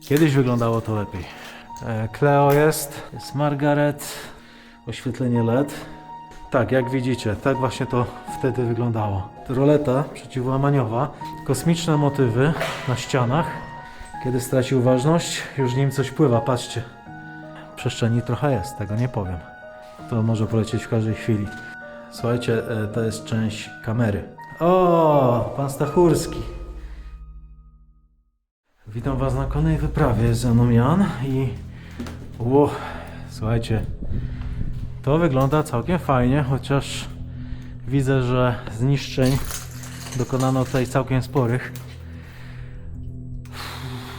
Kiedyś wyglądało to lepiej. E, Cleo jest, jest Margaret, oświetlenie LED. Tak, jak widzicie, tak właśnie to wtedy wyglądało. Roleta przeciwłamaniowa, kosmiczne motywy na ścianach. Kiedy straci uważność, już nim coś pływa, patrzcie. Przestrzeni trochę jest, tego nie powiem. To może polecieć w każdej chwili. Słuchajcie, e, to jest część kamery. O, pan Stachurski. Witam Was na kolejnej wyprawie z mną Jan i... Ło, słuchajcie, to wygląda całkiem fajnie, chociaż widzę, że zniszczeń dokonano tutaj całkiem sporych.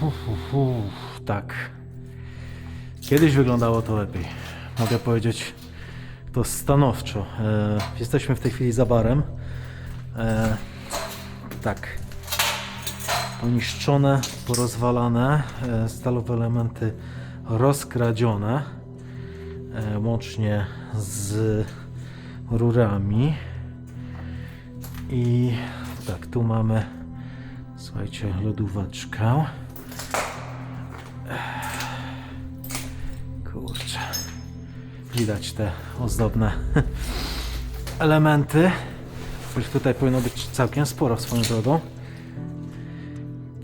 Uf, uf, uf, tak. Kiedyś wyglądało to lepiej. Mogę powiedzieć to stanowczo. E, jesteśmy w tej chwili za barem. E, tak. Poniszczone, porozwalane, e, stalowe elementy rozkradzione, e, łącznie z rurami. I tak, tu mamy, słuchajcie, lodóweczkę. Kurczę. Widać te ozdobne elementy. Których tutaj powinno być całkiem sporo swoją drogą.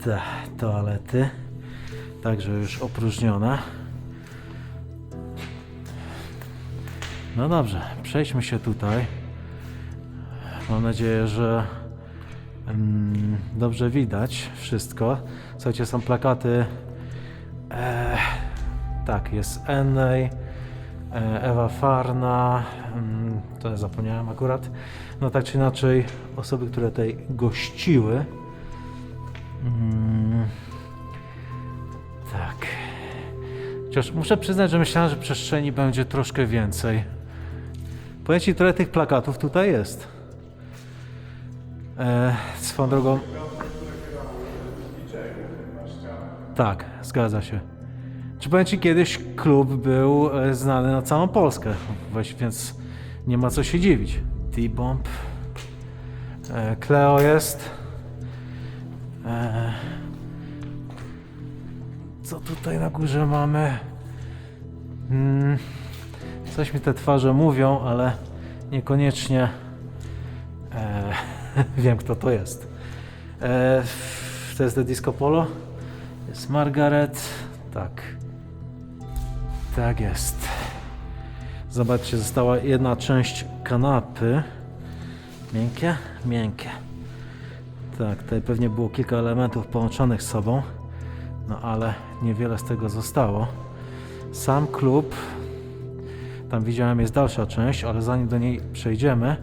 Te toalety. Także już opróżnione. No dobrze, przejdźmy się tutaj. Mam nadzieję, że mm, dobrze widać wszystko. Słuchajcie, są plakaty. E, tak, jest Ennej, e, Ewa Farna, mm, to zapomniałem akurat. No tak czy inaczej, osoby, które tutaj gościły. Mm, tak. Chociaż muszę przyznać, że myślałem, że przestrzeni będzie troszkę więcej. Powiem Ci, tych plakatów tutaj jest. E, swoją drogą. Tak, zgadza się. Czy powiem Ci, kiedyś klub był e, znany na całą Polskę, więc nie ma co się dziwić. T-Bomb. E, Cleo jest. E, co tutaj na górze mamy? Mm, coś mi te twarze mówią, ale niekoniecznie e, wiem, kto to jest. E, to jest The Disco Polo. Jest Margaret. Tak. Tak jest. Zobaczcie, została jedna część kanapy. Miękkie? Miękkie. Tak, tutaj pewnie było kilka elementów połączonych z sobą, no ale niewiele z tego zostało. Sam klub, tam widziałem jest dalsza część, ale zanim do niej przejdziemy,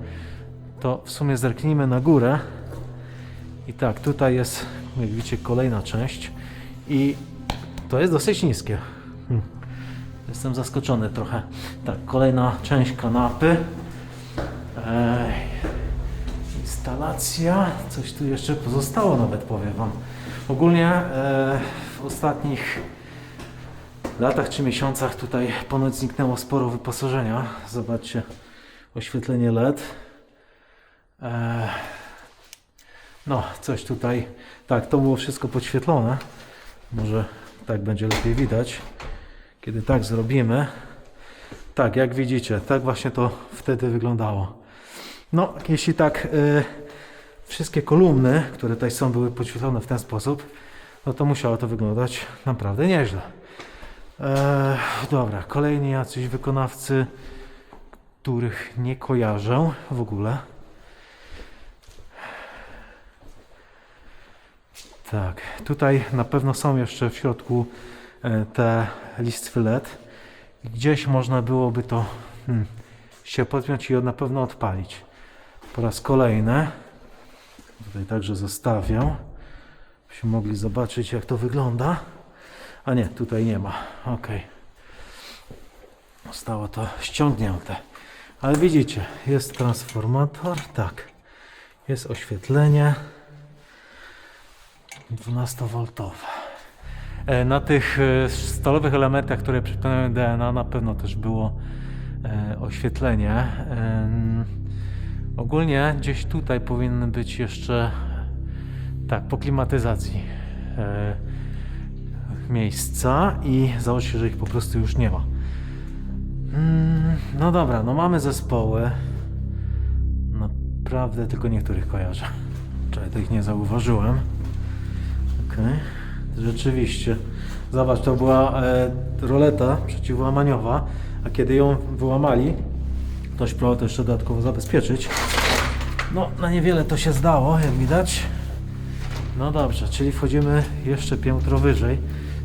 to w sumie zerknijmy na górę. I tak, tutaj jest, jak widzicie, kolejna część i to jest dosyć niskie. Hm. Jestem zaskoczony trochę. Tak, kolejna część kanapy. Instalacja. Coś tu jeszcze pozostało nawet, powiem Wam. Ogólnie e, w ostatnich latach czy miesiącach tutaj ponoć zniknęło sporo wyposażenia. Zobaczcie, oświetlenie LED. E, no, coś tutaj. Tak, to było wszystko podświetlone. Może tak będzie lepiej widać. Kiedy tak zrobimy. Tak, jak widzicie, tak właśnie to wtedy wyglądało. No, jeśli tak y, wszystkie kolumny, które tutaj są, były podświetlone w ten sposób, no to musiało to wyglądać naprawdę nieźle. E, dobra, kolejni jacyś wykonawcy, których nie kojarzę w ogóle. Tak, tutaj na pewno są jeszcze w środku e, te listwy LED. Gdzieś można byłoby to hmm, się podpiąć i na pewno odpalić. Po raz kolejny. Tutaj także zostawię. Byśmy mogli zobaczyć jak to wygląda. A nie, tutaj nie ma. Ok. Zostało to ściągnięte. Ale widzicie, jest transformator. Tak. Jest oświetlenie. 12V. E, Na tych e, stalowych elementach, które przypominają DNA, na pewno też było e, oświetlenie. Ogólnie gdzieś tutaj powinny być jeszcze tak, po klimatyzacji. E, miejsca i założy się, że ich po prostu już nie ma. Mm, no dobra, no mamy zespoły. Naprawdę tylko niektórych kojarzę. Czekaj, to ich nie zauważyłem. Okej, rzeczywiście. Zobacz, to była e, roleta przeciwłamaniowa, a kiedy ją wyłamali, ktoś próbował to jeszcze dodatkowo zabezpieczyć. No, na niewiele to się zdało, jak widać. No dobrze, czyli wchodzimy jeszcze piętro wyżej.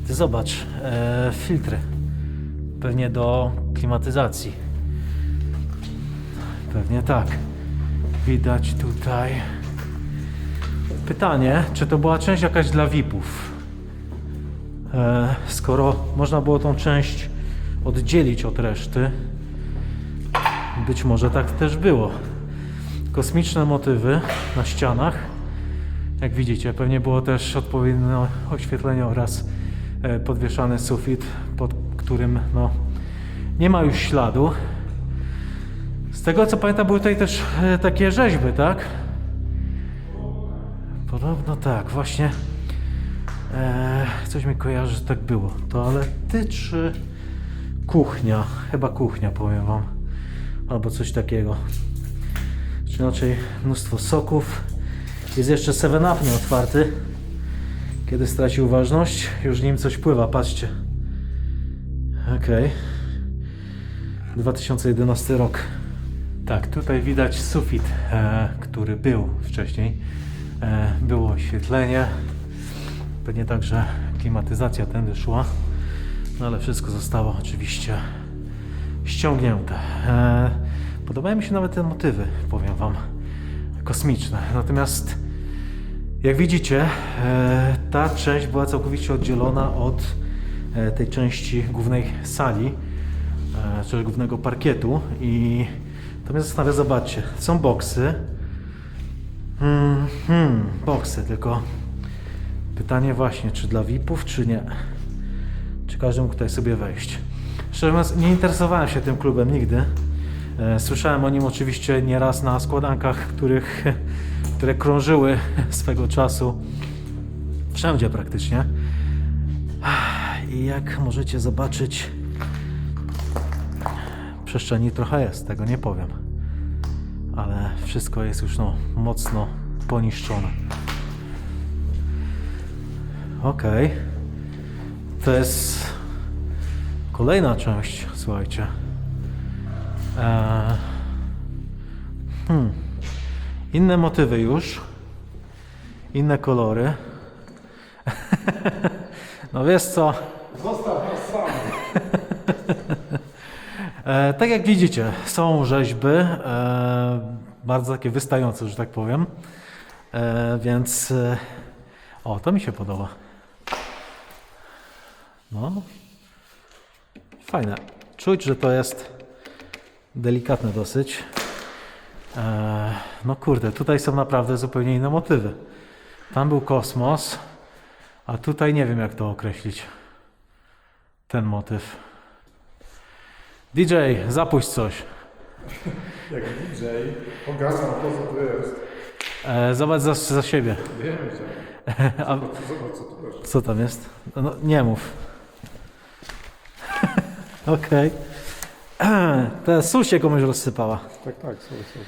Ty zobacz, e, filtry. Pewnie do klimatyzacji. Pewnie tak. Widać tutaj. Pytanie, czy to była część jakaś dla VIP-ów? E, skoro można było tą część oddzielić od reszty, być może tak też było. Kosmiczne motywy na ścianach. Jak widzicie, pewnie było też odpowiednie oświetlenie oraz e, podwieszany sufit, pod którym no, nie ma już śladu. Z tego co pamiętam, były tutaj też e, takie rzeźby, tak? Podobno tak, właśnie. E, coś mi kojarzy, że tak było. Toalety czy kuchnia? Chyba kuchnia, powiem wam. Albo coś takiego. Czy inaczej mnóstwo soków. Jest jeszcze 7-Up nieotwarty. Kiedy stracił ważność, już nim coś pływa, patrzcie. Okej. 2011 rok. Tak, tutaj widać sufit, e, który był wcześniej. E, było oświetlenie. Pewnie także klimatyzacja tędy szła. No ale wszystko zostało oczywiście ściągnięte. E, podobają mi się nawet te motywy, powiem Wam, kosmiczne. Natomiast jak widzicie, e, ta część była całkowicie oddzielona od e, tej części głównej sali, e, czyli głównego parkietu i to mnie zastanawia, zobaczcie, są boksy, hmm, hmm, boksy, tylko pytanie właśnie, czy dla VIP-ów, czy nie, czy każdy mógł tutaj sobie wejść. Szczerze mówiąc, nie interesowałem się tym klubem nigdy, Słyszałem o nim oczywiście nieraz na składankach, których, które krążyły swego czasu wszędzie praktycznie. I jak możecie zobaczyć, przestrzeni trochę jest, tego nie powiem. Ale wszystko jest już no, mocno poniszczone. Okej. To jest kolejna część, słuchajcie. Eee, hmm. Inne motywy już. Inne kolory. no wiesz co? Zostaw nas sam. E, tak jak widzicie, są rzeźby, e, bardzo takie wystające, że tak powiem. E, więc e, o, to mi się podoba. No. Fajne. Czuć, że to jest delikatne dosyć. E, no kurde, tutaj są naprawdę zupełnie inne motywy. Tam był kosmos, a tutaj nie wiem jak to określić. Ten motyw. DJ, zapuść coś. Jak DJ, pogasam to, co tu jest. E, zobacz za, za siebie. Wiem, że. A Zobacz, co tu jest. co tam jest? No, nie mów. Okej. Okay. Sól się komuś rozsypała. Tak, tak, są, są.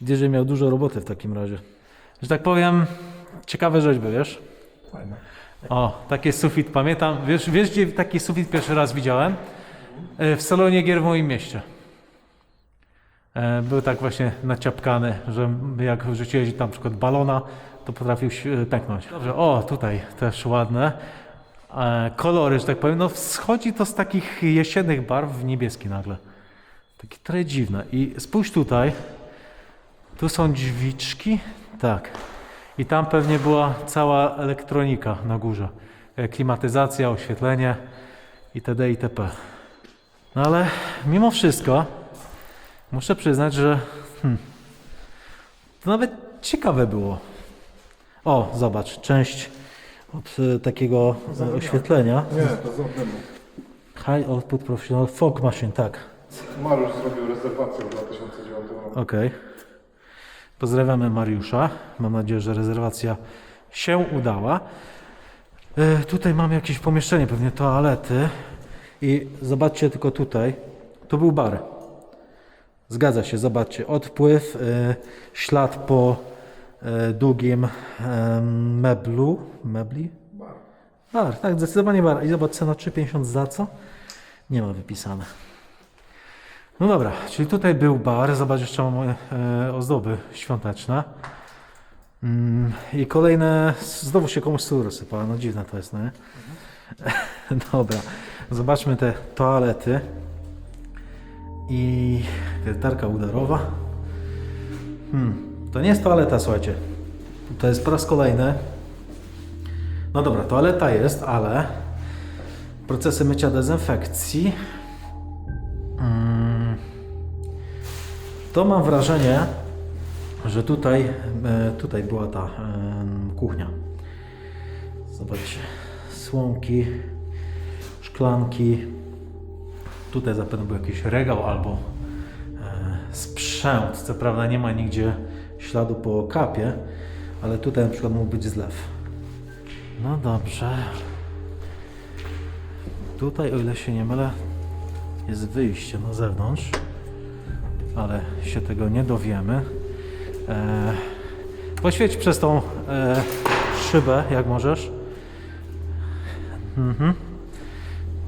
DJ miał dużo roboty w takim razie. Że tak powiem, ciekawe rzeźby, wiesz? Fajne. O, taki sufit pamiętam. Wiesz, wiesz gdzie taki sufit pierwszy raz widziałem? E, W salonie gier w moim mieście. E, Był tak właśnie naciapkany, że jak rzuciłeś tam na przykład balona, to potrafił się e, pęknąć. Dobrze, o tutaj też ładne. E, Kolory, że tak powiem, no schodzi to z takich jesiennych barw w niebieski nagle. Takie trochę dziwne. I spójrz tutaj, tu są drzwiczki, tak. I tam pewnie była cała elektronika na górze. E, Klimatyzacja, oświetlenie itd. itp. No ale mimo wszystko muszę przyznać, że hmm, to nawet ciekawe było. O, zobacz, część od e, takiego e, oświetlenia. Nie, to z oddymu. High Output Professional Fog Machine, tak. Mariusz zrobił rezerwację w 2009 roku. Okej. Pozdrawiamy Mariusza. Mam nadzieję, że rezerwacja się udała. E, tutaj mamy jakieś pomieszczenie, pewnie toalety. I zobaczcie tylko tutaj. To był bar. Zgadza się, zobaczcie. Odpływ, ślad po długim e, meblu. Mebli? Bar. Bar, tak, zdecydowanie bar. I zobacz, cena 3,50 za co? Nie ma wypisane. No dobra, czyli tutaj był bar. Zobacz, jeszcze mamy e, ozdoby świąteczne. Mm, I kolejne, znowu się komuś sól rozsypała, no dziwne to jest, no nie? Dobra, zobaczmy te toalety. I wiertarka udarowa. Hmm, to nie jest toaleta, słuchajcie. To jest po raz kolejny. No dobra, toaleta jest, ale procesy mycia dezynfekcji. Mm, to mam wrażenie, że tutaj, e, tutaj była ta em, kuchnia. Zobaczcie, słomki, szklanki. Tutaj zapewne był jakiś regał albo e, sprzęt. Co prawda nie ma nigdzie śladu po kapie, ale tutaj na przykład mógł być zlew. No dobrze. Tutaj, o ile się nie mylę, jest wyjście na zewnątrz, ale się tego nie dowiemy. E, poświeć przez tą e, szybę, jak możesz. Mhm.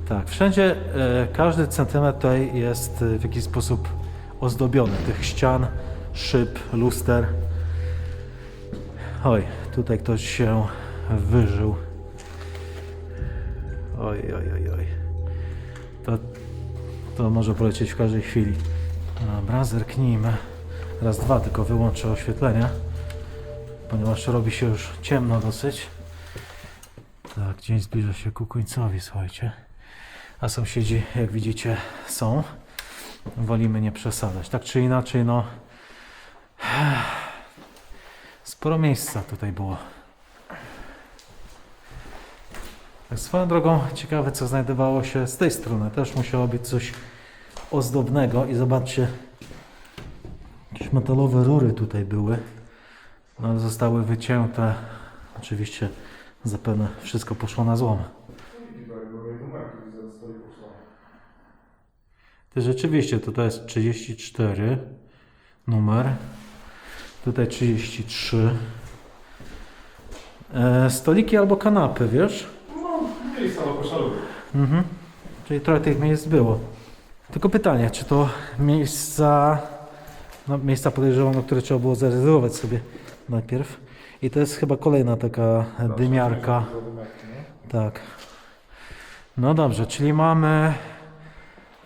Tak, wszędzie e, każdy centymetr tutaj jest e, w jakiś sposób ozdobiony. Tych ścian, szyb, luster. Oj, tutaj ktoś się wyżył. Oj, oj, oj, oj. To, to może polecieć w każdej chwili. Dobra, zerknijmy. Raz, dwa, tylko wyłączę oświetlenie, ponieważ robi się już ciemno dosyć. Tak, dzień zbliża się ku końcowi, słuchajcie. A sąsiedzi, jak widzicie, są. Wolimy nie przesadzać. Tak czy inaczej, no. Sporo miejsca tutaj było. Tak swoją drogą, ciekawe co znajdowało się z tej strony. Też musiało być coś ozdobnego i zobaczcie, jakieś metalowe rury tutaj były, no zostały wycięte. Oczywiście zapewne wszystko poszło na złom. To rzeczywiście tutaj jest 34 numer. Tutaj 33. E, stoliki albo kanapy, wiesz? No, miejsca do poszalów. Mhm. Czyli trochę tych miejsc było. Tylko pytanie, czy to miejsca, no miejsca podejrzewam, na które trzeba było zarezerwować sobie najpierw. I to jest chyba kolejna taka dymiarka. Tak. No dobrze, czyli mamy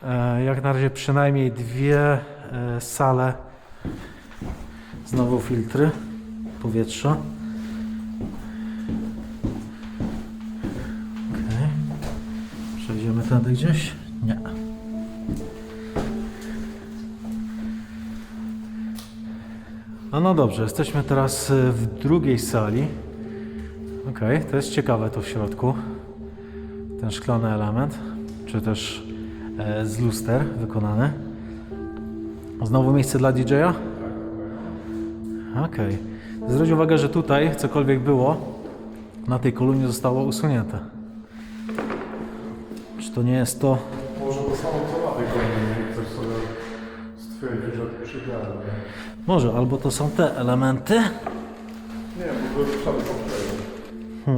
e, jak na razie przynajmniej dwie e, sale. Znowu filtry powietrza. Okej. Przejdziemy tędy gdzieś? Nie. A no dobrze, jesteśmy teraz e, w drugiej sali. Okej, to jest ciekawe to w środku. Ten szklany element, czy też e, z luster wykonany. Znowu miejsce dla DJ-a? Okej. Zwróć uwagę, że tutaj cokolwiek było, na tej kolumnie zostało usunięte. Czy to nie jest to Może to samo co na tej koninie, ktoś sobie stwierdzi, że to przygrałem. Może, albo to są te elementy. Nie, bo były przodu po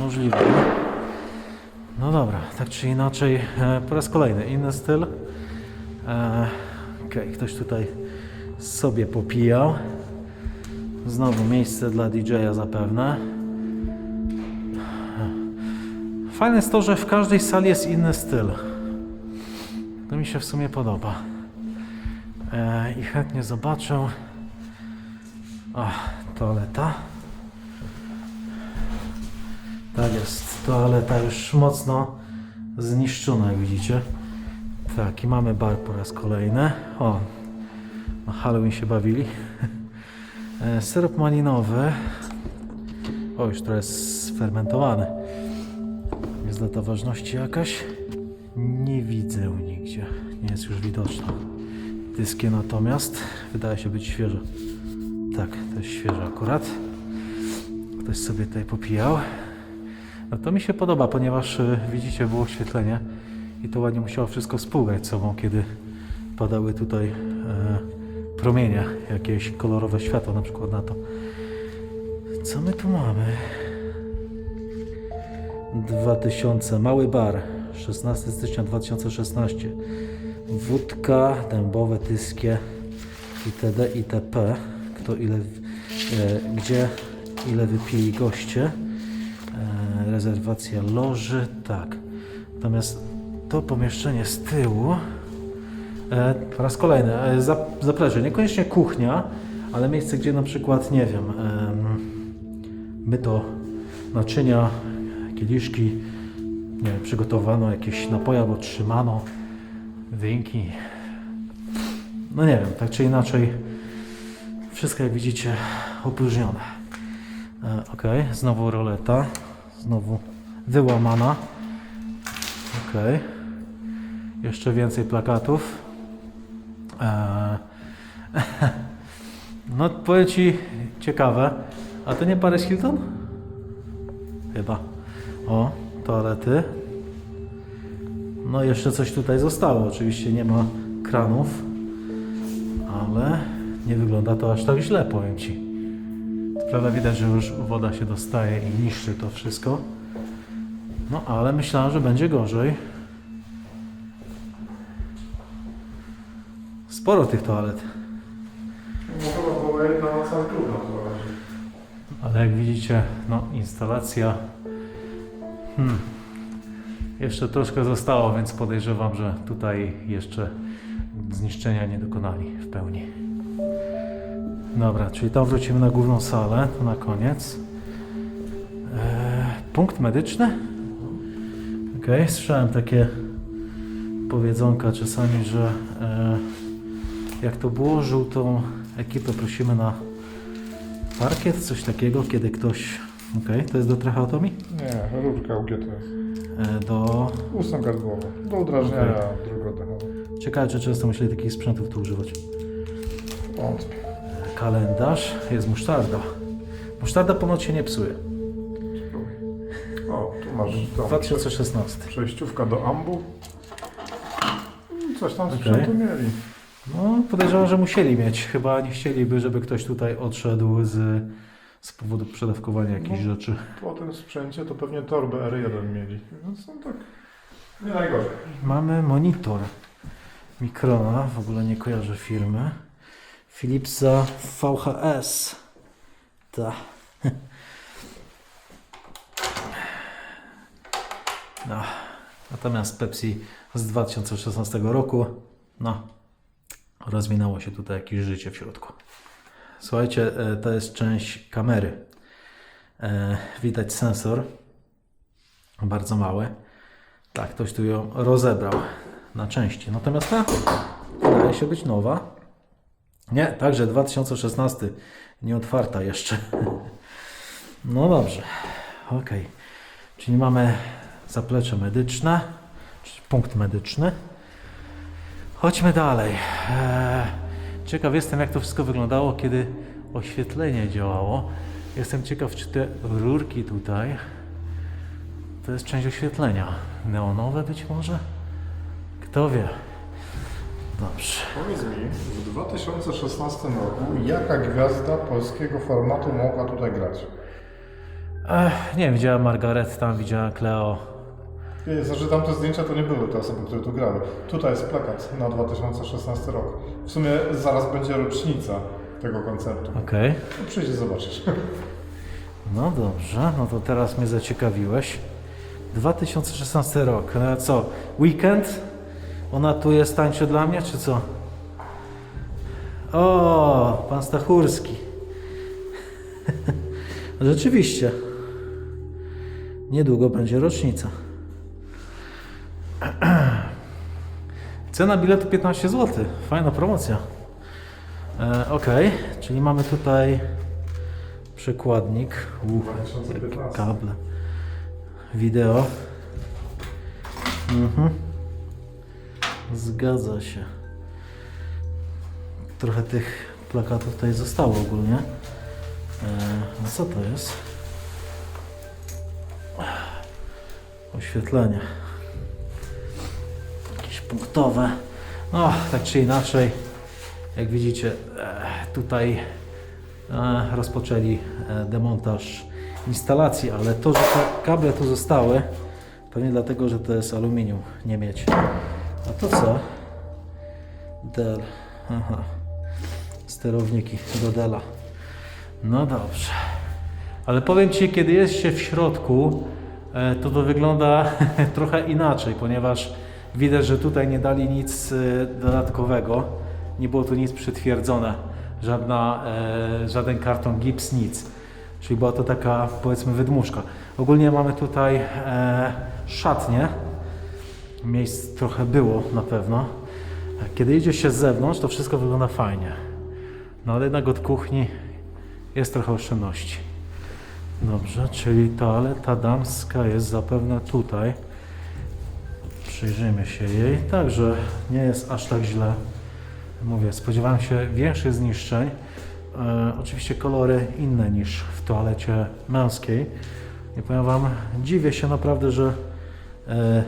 Możliwe. No dobra, tak czy inaczej, e, po raz kolejny inny styl. E, Okej, ktoś tutaj sobie popijał. Znowu miejsce dla DJ-a zapewne. Fajne jest to, że w każdej sali jest inny styl. To mi się w sumie podoba. E, I chętnie zobaczę. Ach, toaleta. Tak jest, toaleta już mocno zniszczona, jak widzicie. Tak, i mamy bar po raz kolejny. O, na Halloween się bawili. E, Syrop malinowy. O, już trochę sfermentowany. Jest data ważności jakaś? Nie widzę nigdzie. Nie jest już widoczna. Dyskie natomiast wydaje się być świeże. Tak, to jest świeże akurat. Ktoś sobie tutaj popijał. No to mi się podoba, ponieważ e, widzicie, było oświetlenie i to ładnie musiało wszystko współgrać sobą, kiedy padały tutaj e, promienie, jakieś kolorowe światło na przykład na to. Co my tu mamy? 2000, mały bar, 16 stycznia 2016. Wódka, dębowe, tyskie, itd. itp. Kto ile, e, gdzie, ile wypili goście. E, rezerwacja loży, tak. Natomiast to pomieszczenie z tyłu, e, po raz kolejny, e, zap, zaplecze, niekoniecznie kuchnia, ale miejsce, gdzie na przykład, nie wiem, em, myto naczynia, kieliszki, nie wiem, przygotowano jakieś napoje albo trzymano, drinki. No nie wiem, tak czy inaczej, wszystko jak widzicie opróżnione. E, ok, znowu roleta, znowu wyłamana. Ok, jeszcze więcej plakatów. E, no powiem Ci, ciekawe, a to nie Paris Hilton? Chyba. O, toalety. No jeszcze coś tutaj zostało. Oczywiście nie ma kranów, ale nie wygląda to aż tak źle, powiem Ci. Prawda widać, że już woda się dostaje i niszczy to wszystko. No ale myślałem, że będzie gorzej. Sporo tych toalet. No chyba była jedna klub na to razie. Ale jak widzicie, no instalacja. Hmm, jeszcze troszkę zostało, więc podejrzewam, że tutaj jeszcze zniszczenia nie dokonali w pełni. Dobra, czyli tam wrócimy na główną salę, to na koniec. Eee, punkt medyczny? Okej, słyszałem takie powiedzonka czasami, że e, jak to było, żółtą ekipę prosimy na parkiet, coś takiego, kiedy ktoś... Okej, to jest do tracheotomii? Nie, rurka UGT. E, do... Ustęp gardłowy. Do udrażniania drugooddechowe. Ciekawe, czy często musieli takich sprzętów tu używać. Wątpię. Kalendarz, jest musztarda. Musztarda ponoć się nie psuje. O, tu masz tą 2016. przejściówka do ambu. Mm, Coś tam Okej. sprzętu mieli. No, podejrzewam, że musieli mieć. Chyba nie chcieliby, żeby ktoś tutaj odszedł z, z powodu przedawkowania jakichś No. rzeczy. Po tym sprzęcie to pewnie torbę R1 mieli. Więc no tak nie najgorzej. Mamy monitor Mikrona, w ogóle nie kojarzę firmy. Philipsa VHS. Ta. No. Natomiast Pepsi z 2016 roku, no, rozwinęło się tutaj jakieś życie w środku. Słuchajcie, e, to jest część kamery. E, Widać sensor, bardzo mały. Tak, ktoś tu ją rozebrał na części. Natomiast ta wydaje się być nowa. Nie, także 2016. Nie otwarta jeszcze. No dobrze. Ok. Czyli mamy zaplecze medyczne, punkt medyczny. Chodźmy dalej. Eee, ciekaw jestem, jak to wszystko wyglądało, kiedy oświetlenie działało. Jestem ciekaw, czy te rurki tutaj to jest część oświetlenia. Neonowe być może? Kto wie? Dobrze. Powiedz mi, w 2016 roku jaka gwiazda polskiego formatu mogła tutaj grać? Ech, nie, widziałem Margaret, tam widziałem Cleo. Nie, Znaczy tamte zdjęcia to nie były te osoby, które tu grały. Tutaj jest plakat na 2016 rok. W sumie zaraz będzie rocznica tego koncertu. Okej. No przyjdź i zobaczysz. No dobrze, no to teraz mnie zaciekawiłeś. 2016 rok. No co? Weekend? Ona tu jest tańczy dla mnie, czy co? O, pan Stachurski. Rzeczywiście. Niedługo będzie rocznica. Cena biletu 15 zł. Fajna promocja. E, ok, czyli mamy tutaj przekładnik. Uch, kable. Wideo. Mhm. Zgadza się. Trochę tych plakatów tutaj zostało ogólnie. E, no co to jest? Oświetlenie. Punktowe. No, tak czy inaczej, jak widzicie, e, tutaj e, rozpoczęli e, demontaż instalacji, ale to, że te kable tu zostały, pewnie dlatego, że to jest aluminium, nie miedź. A to co? Dell. Aha. Sterowniki do Della. No dobrze. Ale powiem Ci, kiedy jest się w środku, to to wygląda trochę inaczej, ponieważ widać, że tutaj nie dali nic e, dodatkowego. Nie było tu nic przytwierdzone. Żadna, e, żaden karton gips, nic. Czyli była to taka, powiedzmy, wydmuszka. Ogólnie mamy tutaj e, szatnię. Miejsc trochę było na pewno. Kiedy idzie się z zewnątrz, to wszystko wygląda fajnie. No ale jednak od kuchni jest trochę oszczędności. Dobrze, czyli toaleta damska jest zapewne tutaj. Przyjrzyjmy się jej. Także nie jest aż tak źle. Mówię, spodziewałem się większych zniszczeń. E, oczywiście kolory inne niż w toalecie męskiej. I powiem Wam, dziwię się naprawdę, że e,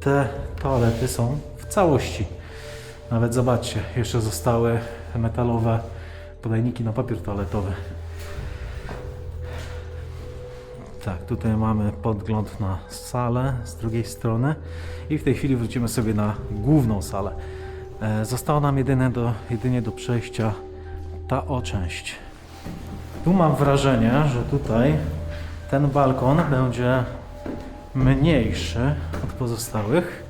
te toalety są w całości. Nawet zobaczcie, jeszcze zostały metalowe podajniki na papier toaletowy. Tak, tutaj mamy podgląd na salę z drugiej strony i w tej chwili wrócimy sobie na główną salę. E, zostało nam jedynie do, jedynie do przejścia ta o część. Tu mam wrażenie, że tutaj ten balkon będzie mniejszy od pozostałych.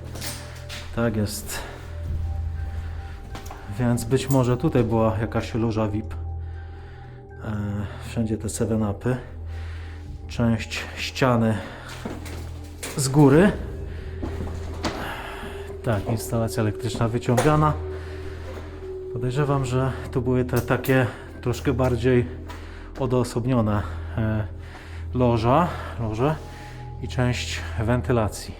Tak jest. Więc być może tutaj była jakaś loża VIP. E, wszędzie te 7-upy. Część ściany z góry. Tak, instalacja elektryczna wyciągana. Podejrzewam, że tu były te takie troszkę bardziej odosobnione e, loża, loże i część wentylacji.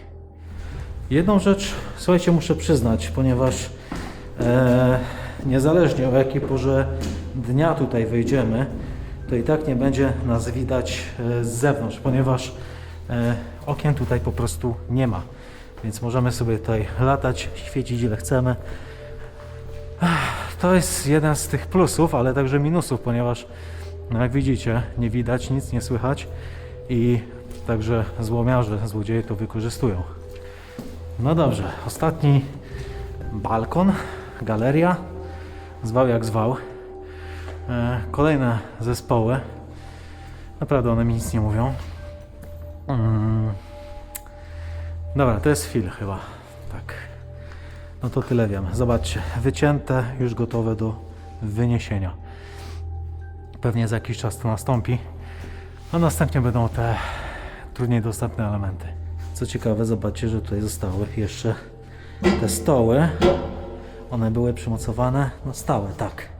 Jedną rzecz, słuchajcie, muszę przyznać, ponieważ e, niezależnie o jakiej porze dnia tutaj wejdziemy, to i tak nie będzie nas widać e, z zewnątrz, ponieważ e, okien tutaj po prostu nie ma. Więc możemy sobie tutaj latać, świecić ile chcemy. To jest jeden z tych plusów, ale także minusów, ponieważ no jak widzicie, nie widać, nic nie słychać i także złomiarze, złodzieje to wykorzystują. No dobrze, ostatni balkon, galeria, zwał jak zwał. E, Kolejne zespoły, naprawdę one mi nic nie mówią. Mm. Dobra, to jest fil chyba, tak. No to tyle wiem. Zobaczcie, wycięte, już gotowe do wyniesienia. Pewnie za jakiś czas to nastąpi. A następnie będą te trudniej dostępne elementy. Co ciekawe, zobaczcie, że tutaj zostały jeszcze te stoły. One były przymocowane na stałe, tak.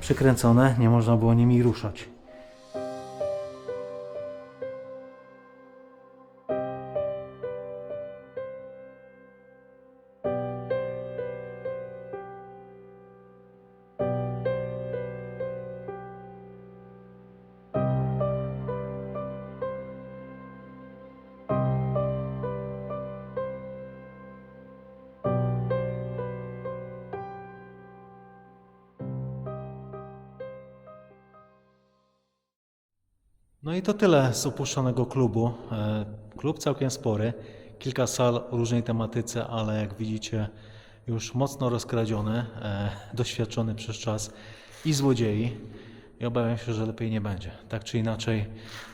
Przykręcone, nie można było nimi ruszać. No i to tyle z opuszczonego klubu. E, Klub całkiem spory, kilka sal o różnej tematyce, ale jak widzicie już mocno rozkradziony, e, doświadczony przez czas i złodziei. I obawiam się, że lepiej nie będzie. Tak czy inaczej,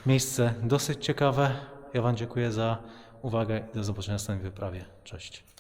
miejsce dosyć ciekawe. Ja Wam dziękuję za uwagę i do zobaczenia na następnej wyprawie. Cześć.